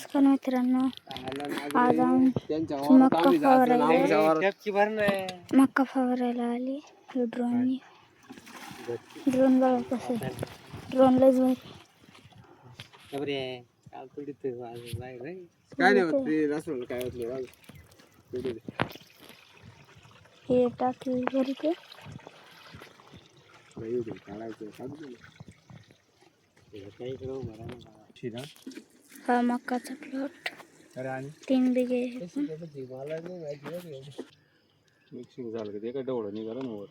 नमस्कार मित्रांनो. आज मक्का फवारायला मक्का फवारायला आली. ड्रोननी ड्रोन बघा कसं ड्रोन लयच भारी. हे टाकली घरी ते. काढायचं. हा मक्काचा प्लॉट तीन बिघे. मिक्सिंग झालं का ते? काय डवळं निघालं ना वर.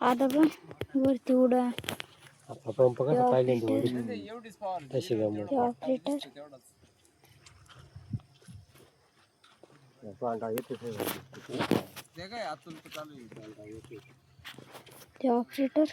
आता पण. वरती उडा. पंप कसा पाहिजे तशी ऑपरेटर. ते ऑपरेटर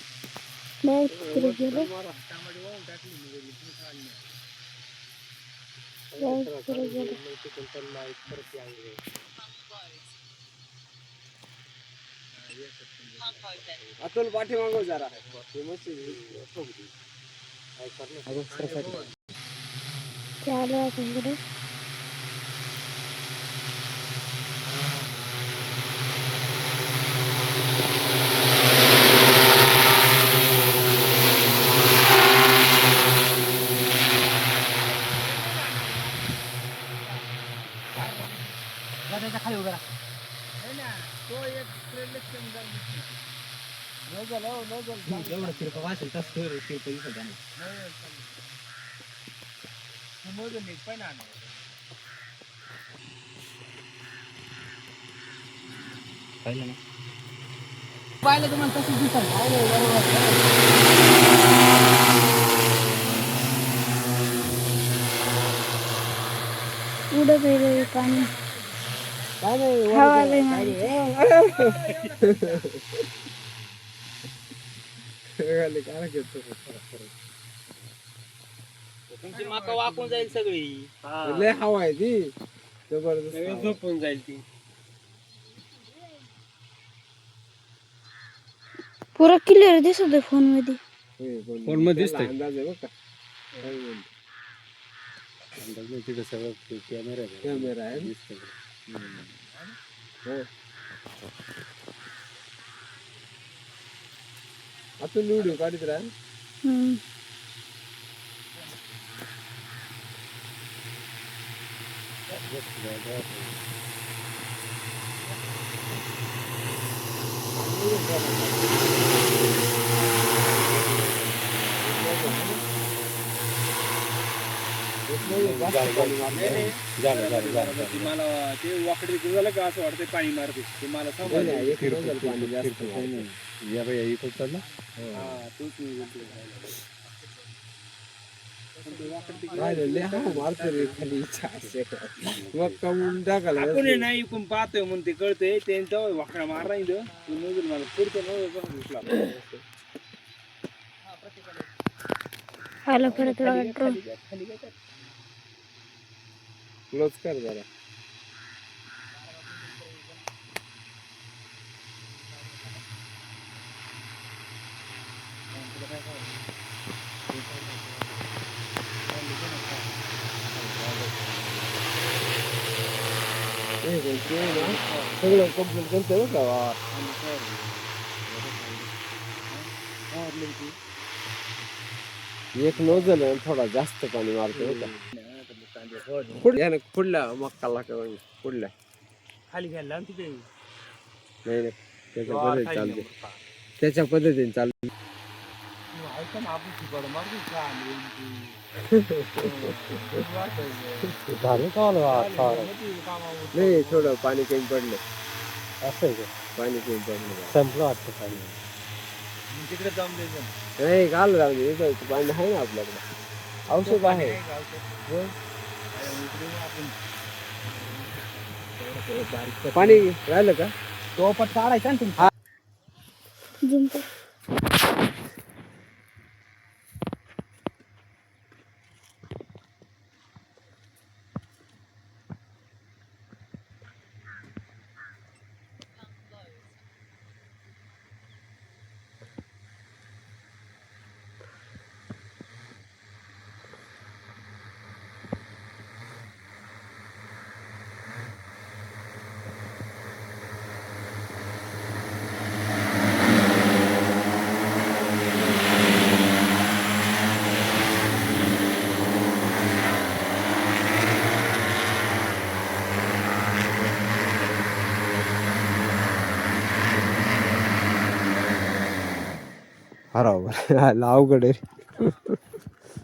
डायरेक्ट तिकडे गेलो तिकडे गेलो अतुल पाठी मागव जरा ते ते आलं आता इकडे एवढं तिरपं वाचेल तसं दिसत नाही पाहिलं ना? पाहिलं तुम्हाला तसं दिसत उडत आहे पाणी हवा लय मारी काय घेतो तुमची माका वाकून जाईल सगळी. लय हवा आहे ती. जबरदस्त. झोपून जाईल ती. पुरा क्लिअर दिसत फोनमध्ये फोनमध्ये दिसतंय. अंदाज आहे बघ का. तिथं सगळं कॅमेरा कॅमेरा आहे. हो. आता व्हिडिओ काढत राहा हम्म. झालं झालं झालं मला ते वाकडी झालं का असं वाटतं पाणी मारते ते मला नाही, समजलं नाही, एक रोजच पाणी जास्त नाही. या बाई इकडं चाललं हा तोच मी बोलतोय. पण ते वाकडी राहिलं, लय हवा मारतो रे खाली इच्छा असे. मग कमवून टाकायला आपण हे नाही इकून पाहतोय म्हणून ते कळतंय त्यांचा वाकडा मारला इथं तो नजर मला पुढचं नजर पण दिसला आलं परत बघा ड्रोन क्लोज कर जरा सगळं कंप्लीट करते बरं का? एक नोजल आहे, थोडा जास्त पाणी मारतो बरं का? पुढल्या मक्काला का बघ, पुढल्या खाली घ्यायला तिथे नाही नाही. त्याच्या पद्धतीने चालते त्याच्या पद्धतीने चालते नाही थोडं पाणी कमी पडलं. असं पाणी कमी पडलं. संपलं वाटतं पाणी मग तिकडे जाऊन द्यायचं नाही घाल राहून दे. इथं पाणी आहे ना आपल्याकडे. औषध आहे. पाणी राहिलं का? तो पट काढायचा ना तुम्ही बरोबर अवघड आहे.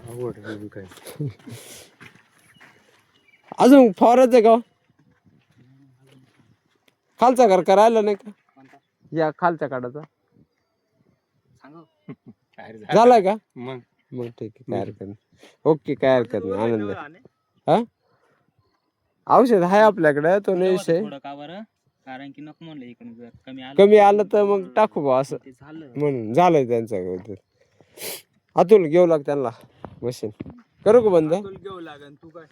आवड आहे काय. अजून फवारायचं आहे का हो? खालचा घर करायला नाही का? या खालच्या काढाचा झालाय का? मग. मग ठीक आहे काय हरकत नाही. ओके काय हरकत नाही. आनंद आहे. हा? औषध आहे आपल्याकडे तो नाही विषय. थोडं का बरं? कारण की नको म्हणलं इकडून जर कमी आलं कमी आलं तर मग टाकू बा असं. ते झालं. म्हणून झालंय त्यांचं अतुल घेऊ लाग त्यांना मशीन करू का बंद? घेऊ लागेल तू काय?